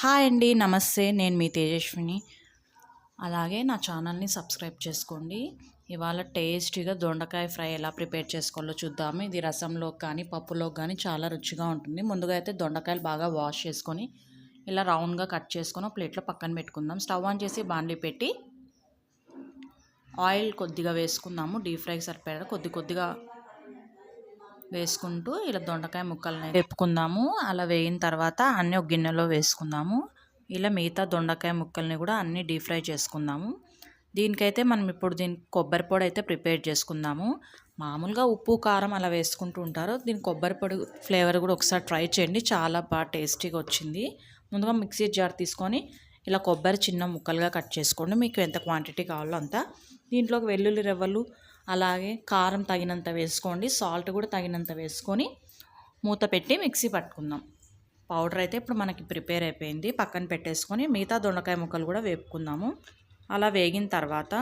Hi అండి నమస్తే. నేను మీ తేజస్విని. అలాగే నా ఛానల్ని సబ్స్క్రైబ్ చేసుకోండి. ఇవాళ టేస్టీగా దొండకాయ ఫ్రై ఎలా ప్రిపేర్ చేసుకోవాలో చూద్దాము. ఇది రసంలో కానీ పప్పులో కానీ చాలా రుచిగా ఉంటుంది. ముందుగా అయితే దొండకాయలు బాగా వాష్ చేసుకొని ఇలా రౌండ్గా కట్ చేసుకొని ప్లేట్లో పక్కన పెట్టుకుందాం. స్టవ్ ఆన్ చేసి బాండ్లీ పెట్టి ఆయిల్ కొద్దిగా వేసుకుందాము. డీప్ ఫ్రైకి సరిపడ కొద్ది కొద్దిగా వేసుకుంటూ ఇలా దొండకాయ ముక్కల్ని వేపుకుందాము. అలా వేగిన తర్వాత అన్నీ ఒక గిన్నెలో వేసుకుందాము. ఇలా మిగతా దొండకాయ ముక్కల్ని కూడా అన్నీ డీప్ ఫ్రై చేసుకుందాము. దీనికైతే మనం ఇప్పుడు దీనికి కొబ్బరి పొడి అయితే ప్రిపేర్ చేసుకుందాము. మామూలుగా ఉప్పు కారం అలా వేసుకుంటూ ఉంటారు. దీని కొబ్బరి పొడి ఫ్లేవర్ కూడా ఒకసారి ట్రై చేయండి. చాలా బాగా టేస్టీగా వచ్చింది. ముందుగా మిక్సీ జార్ తీసుకొని ఇలా కొబ్బరి చిన్న ముక్కలుగా కట్ చేసుకోండి. మీకు ఎంత క్వాంటిటీ కావాలో అంత. దీంట్లోకి వెల్లుల్లి రెవ్వలు అలాగే కారం తగినంత వేసుకోండి సాల్ట్ కూడా తగినంత వేసుకొని మూత పెట్టి మిక్సీ పట్టుకుందాం. పౌడర్ అయితే ఇప్పుడు మనకి ప్రిపేర్ అయిపోయింది. పక్కన పెట్టేసుకొని మిగతా దొండకాయ ముక్కలు కూడా వేపుకుందాము. అలా వేగిన తర్వాత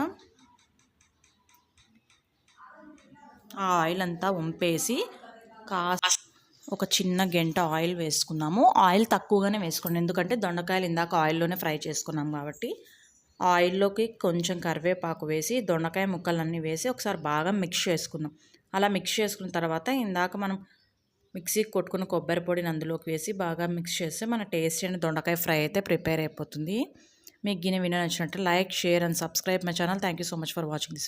ఆ ఆయిల్ అంతా వంపేసి కా ఒక చిన్న గంట ఆయిల్ వేసుకున్నాము ఆయిల్ తక్కువగానే వేసుకోండి. ఎందుకంటే దొండకాయలు ఇందాక ఆయిల్లోనే ఫ్రై చేసుకున్నాం కాబట్టి. ఆయిల్లోకి కొంచెం కరివేపాకు వేసి దొండకాయ ముక్కలన్నీ వేసి ఒకసారి బాగా మిక్స్ చేసుకుందాం. అలా మిక్స్ చేసుకున్న తర్వాత ఇందాక మనం మిక్సీకి కొట్టుకున్న కొబ్బరి పొడిని అందులోకి వేసి బాగా మిక్స్ చేస్తే మన టేస్ట్ అయిన దొండకాయ ఫ్రై అయితే ప్రిపేర్ అయిపోతుంది. మీకు గిన్నె విన నచ్చినట్టు like share and subscribe my channel. Thank you so much for watching this